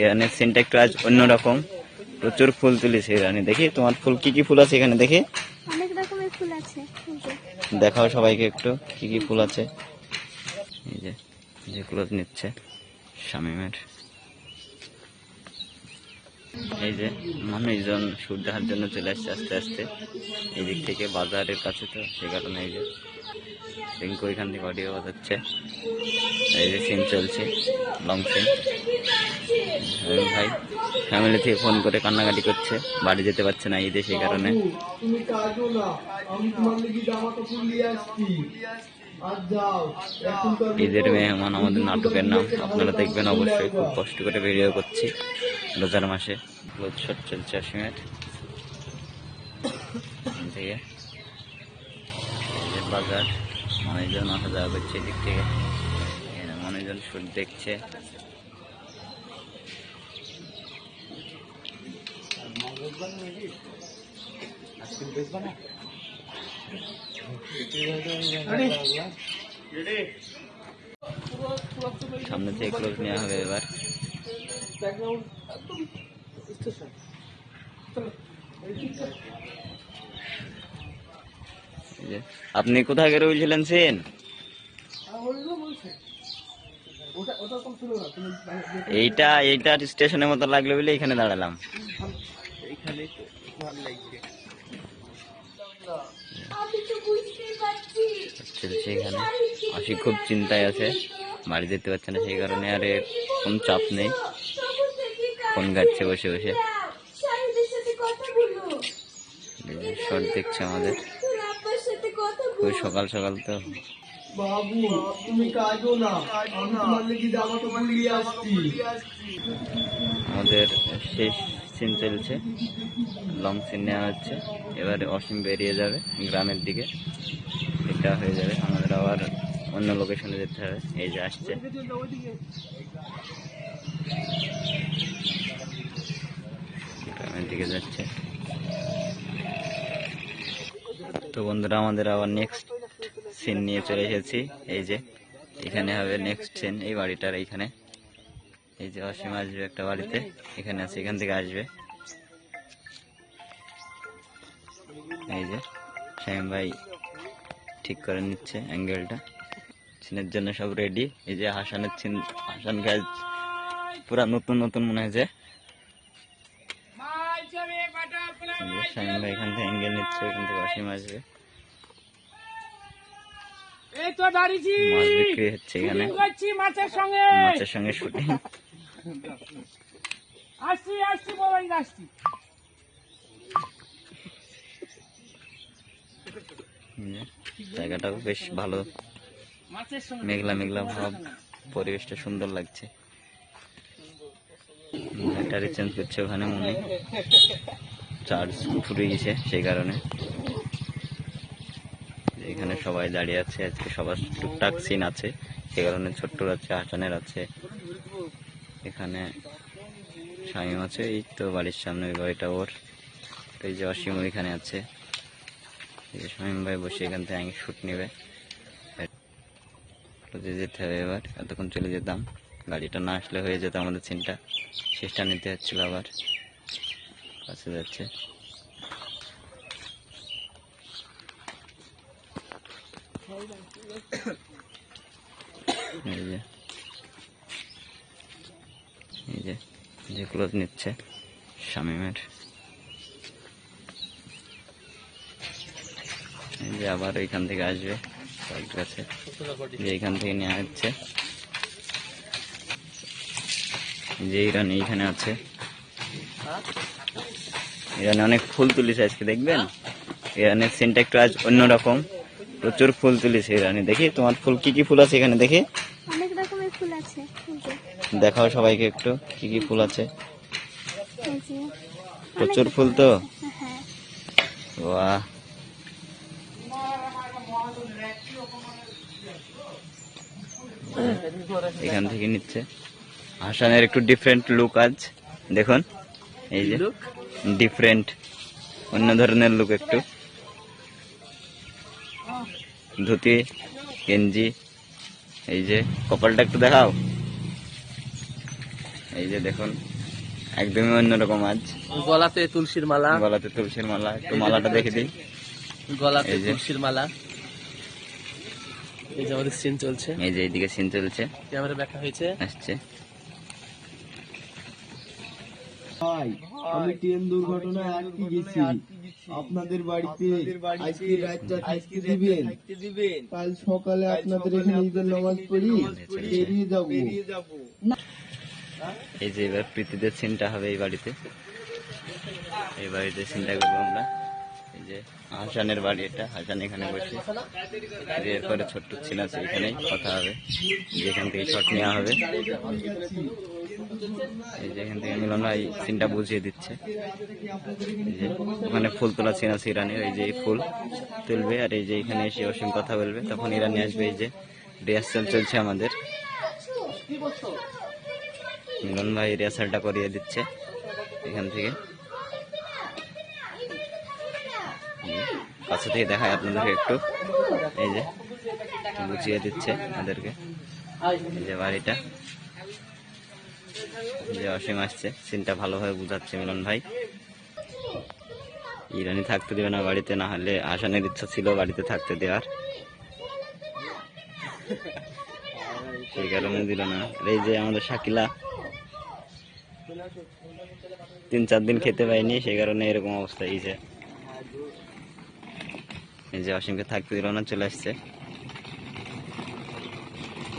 এখানে সিনটা একটু আজ অন্যরকম। প্রচুর ফুল তুলেছে এখানে দেখি তোমার ফুল কি কি ফুল আছে এখানে? দেখি। অনেক রকমের ফুল আছে। দেখাও সবাইকে একটু কি কি ফুল আছে। এই যে যেগুলো নিচ্ছে শামিমের। এই যে মানুষজন সুর দেখার জন্য চলে আসছে আস্তে আস্তে। এই দিক থেকে বাজারের কাছে তো সে কারণে এই যে রিঙ্কু এখান থেকে অডিও বাজাচ্ছে। এই যে সিন চলছে লং সিন ভাই ফ্যামিলি থেকে ফোন করে কান্নাকাটি করছে বাড়ি যেতে পারছে না ঈদে সেই কারণে। ঈদের মেহমান আমাদের নাটকের নাম আপনারা দেখবেন অবশ্যই খুব কষ্ট করে ভিডিও করছি। রোজার মাসে উৎসব চলছে এখান থেকে বাজার, মানুষজন আসা যাওয়া করছে এদিক থেকে। মানুষজন শুট দেখছে। সামনে থেকে ক্লোজ নেওয়া হবে এবার। এই যে, আপনি কোথায় গেলে বলছিলেন সেন? এইটা এইটা স্টেশনের মতো লাগল বলে এখানে দাঁড়ালাম। চলছে এখানে আশি খুব চিন্তায় আছে বাড়ি যেতে পারছে না সেই কারণে আর কোনো চাপ নেই। ফোন ঘাটছে বসে বসে। শর্ট দেখছে আমাদের। খুবই সকাল সকাল তো। বাবু তুমি কাজও না। আমি তোমার লেগে জামা কাপড় নিয়ে আসছি। আমাদের শেষ সিন চলছে। লং সিন নেওয়া হচ্ছে। এবারে অসীম বেরিয়ে যাবে গ্রামের দিকে। এটা হয়ে যাবে। আমাদের আবার অন্য লোকেশনে যেতে হবে। এই যে আসছে। দিকে যাচ্ছে। তো বন্ধুরা, আমাদের আবার নেক্সট সিন নিয়ে চলে এসেছি। এই যে, এখানে হবে নেক্সট সিন এই বাড়িটার এইখানে। এই যে, অসীম আসবে একটা বাড়িতে, এখানে আছে, এখান থেকে আসবে। এই যে শামিম ভাই ঠিক করে নিচ্ছে অ্যাঙ্গেলটা সিনের জন্য সব রেডি এই যে, হাসানের সিন হাসান গাছ পুরা নতুন নতুন মনে হয়েছে যে। শামিম ভাই এখান থেকে অ্যাঙ্গেল নিচ্ছে এখান থেকে অসীম আসবে। এই তো দাঁড়িয়েছি মাছ বিক্রি হচ্ছে এখানে। মাছের সঙ্গে। মাছের সঙ্গে শুটিং। আসছি আসছি মোবাইল আসছি। জায়গাটাও বেশ ভালো। মেঘলা মেঘলা ভাব পরিবেশটা সুন্দর লাগছে। ব্যাটারি চেঞ্জ করছে ওখানে মনে চার্জ ফুটে গেছে সেই কারণে। এখানে সবাই দাঁড়িয়ে আছে, আজকে সবার টুকটাক সিন আছে। সেই কারণে ছোট্টর আছে হাসানের আছে। এখানে শামিম আছে, এই তো বাড়ির সামনে ওই বাড়িটা ওর। এই যে অসীম এখানে আছে। যে ভাই বসে এখান থেকে আগে শ্যুট নেবে। যেতে হবে এবার, এতক্ষণ চলে যেতাম। গাড়িটা না আসলে হয়ে যেত আমাদের সিনটা। শেষটা নিতে হচ্ছিল আবার। কাছে যাচ্ছে। এই যে। এই যে যে ক্লোজ নিচ্ছে শামিমের। এই যে আবার ওইখান থেকে আসবে কাছে। যে এখান থেকে নেওয়া হচ্ছে। যে ইরানি এখানে আছে। ইরানে অনেক ফুল তুলিছে আজকে দেখবেন? ইরানের সিনটা একটু আজ অন্যরকম। প্রচুর ফুল তুলিছে ইরানি। দেখি তোমার ফুল কি কি ফুল আছে এখানে দেখি? অনেক রকমের ফুল আছে দেখাও সবাইকে একটু কি কি ফুল আছে। প্রচুর ফুল তো? হ্যাঁ। বাহ। এখান থেকে নিচ্ছে। হাসানের একটু ডিফারেন্ট লুক আজ। দেখুন এই যে ডিফারেন্ট অন্য ধরনের লুক একটু। ধুতি গেঞ্জি এই যে কপালটা একটু দেখাও। এই যে দেখুন একদমই অন্যরকম আজ। গলাতে তুলসীর মালা। গলাতে তুলসীর মালা একটু মালাটা দেখে দিই। গলাতে। তুলসীর মালা। এই যে আমাদের সিন চলছে। এই যে এইদিকে সিন চলছে। ক্যামেরা দেখা হয়েছে। আসছে। ভাই আমি ট্রেন দুর্ঘটনায় আটকে গেছি। আপনাদের বাড়িতে আজকে রাতটা থাকতে দিবেন। কাল সকালে আপনাদের এখানে ঈদের নামাজ পড়ি বেরিয়ে যাব। এই যে এবার প্রীতিদের চিন্তা হবে এই বাড়িতে। এই বাড়িতে চিন্তা করব আমরা। যে হাসানের বাড়ি এটা হাসান এখানে বসে। এরপরে ছোট্ট সিন আছে এখানেই কথা হবে, যেখান থেকে শট নেওয়া হবে। এই যে এখান থেকে মিলন ভাই সিনটা বুঝিয়ে দিচ্ছে। যে ওখানে ফুল তোলা সিন আছে ইরানের, এই যে ফুল তুলবে, আর এই যে এখানে এসে অসীম কথা বলবে। তখন ইরানি আসবে, এই যে রিহার্সাল চলছে আমাদের। মিলন ভাই রিহার্সালটা করিয়ে দিচ্ছে এখান থেকে। কাছে থেকে দেখায় আপনাদেরকে একটু। এই যে বুঝিয়ে দিচ্ছে আমাদেরকে। এই যে বাড়িটা। যে অসীম আসছে। সিনটা ভালোভাবে বুঝাচ্ছে মিলন ভাই। ইরানি থাকতে দেবে না বাড়িতে, না হলে আসানের ইচ্ছা ছিল বাড়িতে থাকতে দেওয়ার। সেই কারণে দিল না। এই যে আমাদের শাকিলা। তিন চার দিন খেতে পাইনি সেই কারণে এরকম অবস্থা হয়েছে এই যে অসীমকে থাকতে দিল না, চলে আসছে।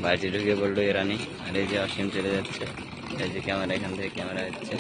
বাড়িতে ঢুকে বলল এরানি আর এই যে অসীম চলে যাচ্ছে। এই যে ক্যামেরা, এখান থেকে ক্যামেরা হচ্ছে।